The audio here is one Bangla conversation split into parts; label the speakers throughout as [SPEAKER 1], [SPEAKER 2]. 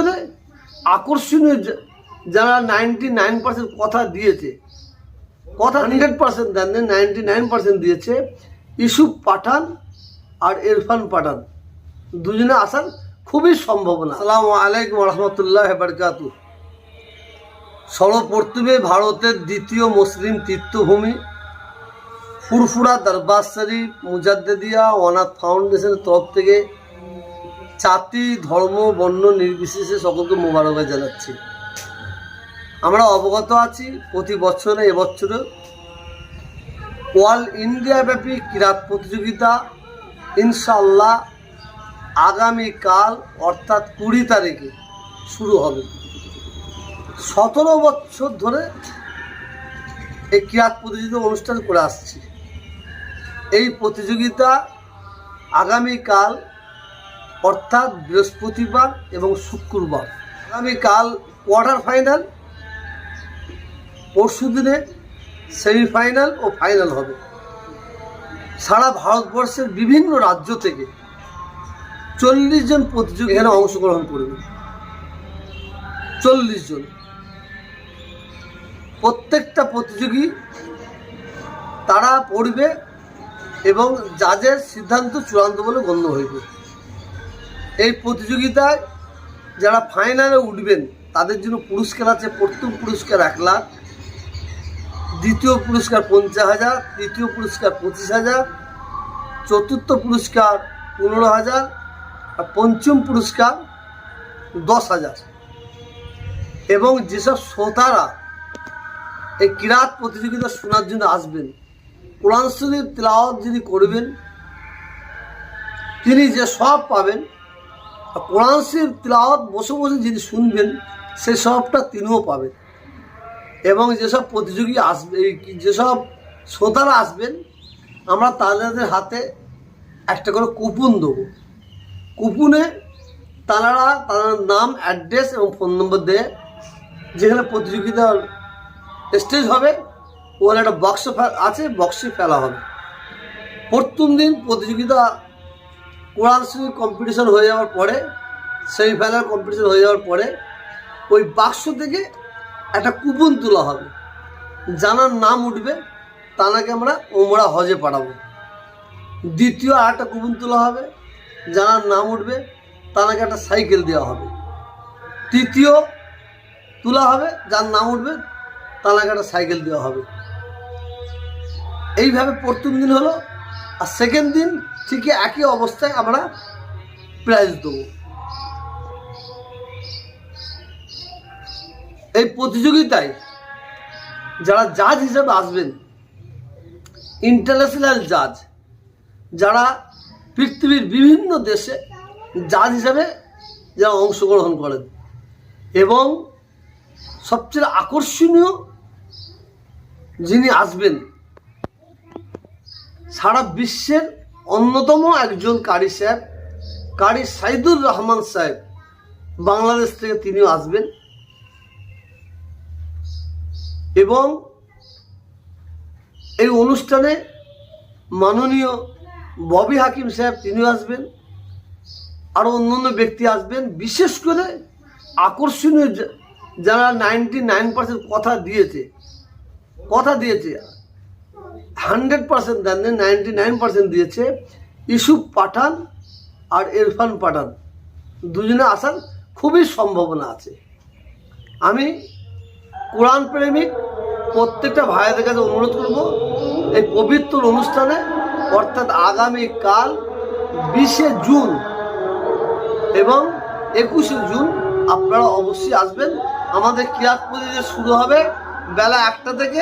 [SPEAKER 1] করে আকর্ষণীয় যারা নাইনটি নাইন পার্সেন্ট কথা দিয়েছে, কথা hundred percent then ninety nine percent দিয়েছে ইসুফ পাঠান আর ইরফান পাঠান। দুজনে আসার খুবই সম্ভাবনা। আসসালামু আলাইকুম রহমতুল্লাহ বারকাতু। সর্বপ্রথমে ভারতের দ্বিতীয় মুসলিম তীর্থভূমি ফুরফুরা দরবার শরীফ মুজাদ্দেদিয়া অনাথ ফাউন্ডেশনের তরফ থেকে জাতি ধর্ম, বর্ণ নির্বিশেষে সকলকে মোবারকবাদ জানাচ্ছি। আমরা অবগত আছি প্রতি বছরে, এবছরে অল ইন্ডিয়া ব্যাপী ক্রীড়া প্রতিযোগিতা ইনশাল্লাহ আগামীকাল, অর্থাৎ কুড়ি তারিখে শুরু হবে। সতেরো বছর ধরে এই ক্রীড়া প্রতিযোগিতা অনুষ্ঠান করে আসছি। এই প্রতিযোগিতা আগামীকাল অর্থাৎ বৃহস্পতিবার এবং শুক্রবার। আগামীকাল কোয়ার্টার ফাইনাল পরশু দিনে সেমিফাইনাল ও ফাইনাল হবে। সারা ভারতবর্ষের বিভিন্ন রাজ্য থেকে চল্লিশ জন প্রতিযোগী এখানে অংশগ্রহণ করবে। চল্লিশ জন। প্রত্যেকটা প্রতিযোগী তারা পড়বে এবং যাদের সিদ্ধান্ত চূড়ান্ত বলে গণ্য হইবে। এই প্রতিযোগিতায় যারা ফাইনালে উঠবেন, তাদের জন্য পুরস্কার আছে প্রথম পুরস্কার এক লাখ, দ্বিতীয় পুরস্কার পঞ্চাশ হাজার, তৃতীয় পুরস্কার পঁচিশ হাজার, চতুর্থ পুরস্কার পনেরো হাজার, আর পঞ্চম পুরস্কার দশ হাজার। এবং যেসব শ্রোতারা এই কিরাত প্রতিযোগিতা শোনার জন্য আসবেন, কোরআন শরীফ তেলাওয়াত যিনি করবেন, তিনি যে সব পাবেন কোরআন শরীফ তেলাওয়াত বসে বসে যিনি শুনবেন, সে সবটা তিনিও পাবেন। এবং যেসব প্রতিযোগী আসবে যেসব শ্রোতারা আসবেন, আমরা তাদের হাতে একটা করে কুপন দেবো। কুপনে তারা তার নাম, অ্যাড্রেস এবং ফোন নম্বর দিয়ে যেখানে প্রতিযোগিতার স্টেজ হবে, ওখানে একটা বক্স আছে, বক্সে ফেলা হবে। প্রথম দিন প্রতিযোগিতা কোরআন শরীফ কম্পিটিশন হয়ে যাওয়ার পরে সেমিফাইনাল কম্পিটিশন হয়ে যাওয়ার পরে, ওই বাক্স থেকে একটা কুপন তোলা হবে। জানার নাম উঠবে তানাকে আমরা ওমরা হজে পাঠাবো। দ্বিতীয় আর একটা কুপন তোলা হবে, জানার নাম উঠবে তানাকে একটা সাইকেল দেওয়া হবে। তৃতীয় তোলা হবে, যার নাম উঠবে তানাকে একটা সাইকেল দেওয়া হবে। এইভাবে প্রথম দিন হলো আর সেকেন্ড দিন ঠিকই একই অবস্থায় আমরা প্রাইজ দেবো। এই প্রতিযোগিতায় যারা জাজ হিসেবে আসবেন ইন্টারন্যাশনাল জাজ যারা পৃথিবীর বিভিন্ন দেশে জাজ হিসাবে যারা অংশগ্রহণ করেন এবং সবচেয়ে আকর্ষণীয় যিনি আসবেন সারা বিশ্বের অন্যতম একজন কারি সাহেব, কারি সাইদুর রহমান সাহেব বাংলাদেশ থেকে তিনিও আসবেন। এবং এই অনুষ্ঠানে মাননীয় ববি হাকিম সাহেব তিনিও আসবেন, আরও অন্যান্য ব্যক্তি আসবেন। বিশেষ করে আকর্ষণীয় যারা নাইনটি নাইন পার্সেন্ট কথা দিয়েছে কথা দিয়েছে hundred percent then ninety nine percent দিয়েছে ইসুফ পাঠান আর ইরফান পাঠান। দুজনে আসার খুবই সম্ভাবনা আছে। আমি কোরআন প্রেমিক, প্রত্যেকটা ভাইদের কাছে অনুরোধ করব, এই পবিত্র অনুষ্ঠানে, অর্থাৎ আগামীকাল বিশে জুন এবং একুশে জুন আপনারা অবশ্যই আসবেন। আমাদের কিরাত প্রতিযোগিতা শুরু হবে বেলা একটা থেকে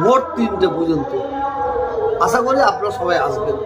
[SPEAKER 1] ভোর তিনটে পর্যন্ত। আশা করি আপনারা সবাই আসবেন।